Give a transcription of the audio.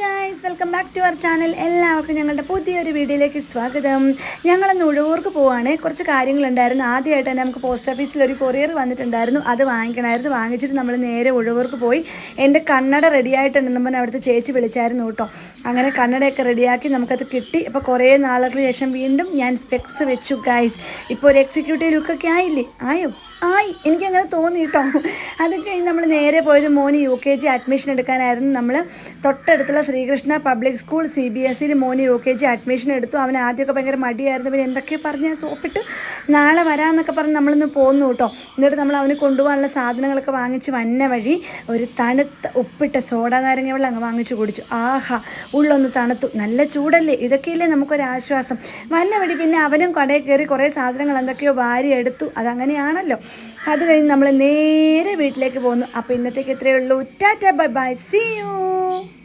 Guys welcome back to our channel എല്ലാവർക്കും ഞങ്ങളുടെ പുതിയൊരു വീഡിയോയിലേക്ക് സ്വാഗതം. ഞങ്ങളൊന്ന് ഉഴവൂർക്ക് പോവാണ്. കുറച്ച് കാര്യങ്ങളുണ്ടായിരുന്നു. ആദ്യമായിട്ട് തന്നെ നമുക്ക് പോസ്റ്റ് ഓഫീസിൽ ഒരു കൊറിയർ വന്നിട്ടുണ്ടായിരുന്നു. അത് വാങ്ങിക്കണമായിരുന്നു. വാങ്ങിച്ചിട്ട് നമ്മൾ നേരെ ഉഴവൂർക്ക് പോയി. എന്റെ കണ്ണട റെഡിയായിട്ടുണ്ടെന്ന് പറഞ്ഞാൽ അവിടുത്തെ ചേച്ചി വിളിച്ചായിരുന്നു കേട്ടോ. അങ്ങനെ കണ്ണടയൊക്കെ റെഡിയാക്കി നമുക്കത് കിട്ടി. അപ്പോൾ കുറേ നാളുകൾക്ക് ശേഷം വീണ്ടും ഞാൻ സ്പെക്സ് വെച്ചു ഗായ്സ് ഇപ്പോൾ ഒരു എക്സിക്യൂട്ടീവ് ലുക്കൊക്കെ ആയില്ലേ? ആയോ? ആയി. എനിക്കങ്ങനെ തോന്നി കേട്ടോ. അത് കഴിഞ്ഞ് നമ്മൾ നേരെ പോയത് മോന് യു കെ ജി അഡ്മിഷൻ എടുക്കാനായിരുന്നു. നമ്മൾ തൊട്ടടുത്തുള്ള Sreekrishna public school C B S സിയിൽ മോന് യു കെ ജി അഡ്മിഷൻ എടുത്തു. അവൻ ആദ്യമൊക്കെ ഭയങ്കര മടിയായിരുന്നു. പിന്നെ എന്തൊക്കെ പറഞ്ഞ് സോപ്പിട്ട് നാളെ വരാമെന്നൊക്കെ പറഞ്ഞ് നമ്മളിന്ന് പോന്നു കേട്ടോ. എന്നിട്ട് നമ്മൾ അവന് കൊണ്ടുപോകാനുള്ള സാധനങ്ങളൊക്കെ വാങ്ങിച്ച് വന്ന വഴി ഒരു തണുത്ത ഉപ്പിട്ട സോഡ നാരങ്ങ വെള്ളം അങ്ങ് വാങ്ങിച്ച് കുടിച്ചു. ആഹാ ഉള്ളൊന്ന് തണുത്തു. നല്ല ചൂടല്ലേ? ഇതൊക്കെയല്ലേ നമുക്കൊരാശ്വാസം വന്ന വഴി പിന്നെ അവനും കടയിൽ കയറി കുറേ സാധനങ്ങൾ എന്തൊക്കെയോ വാരി എടുത്തു. അതങ്ങനെയാണല്ലോ. അത് കഴിഞ്ഞ് നമ്മൾ നേരെ വീട്ടിലേക്ക് പോന്നു. അപ്പോൾ ഇന്നത്തേക്ക് ഇത്രയേ ഉള്ളൂ. Tata bye bye. See you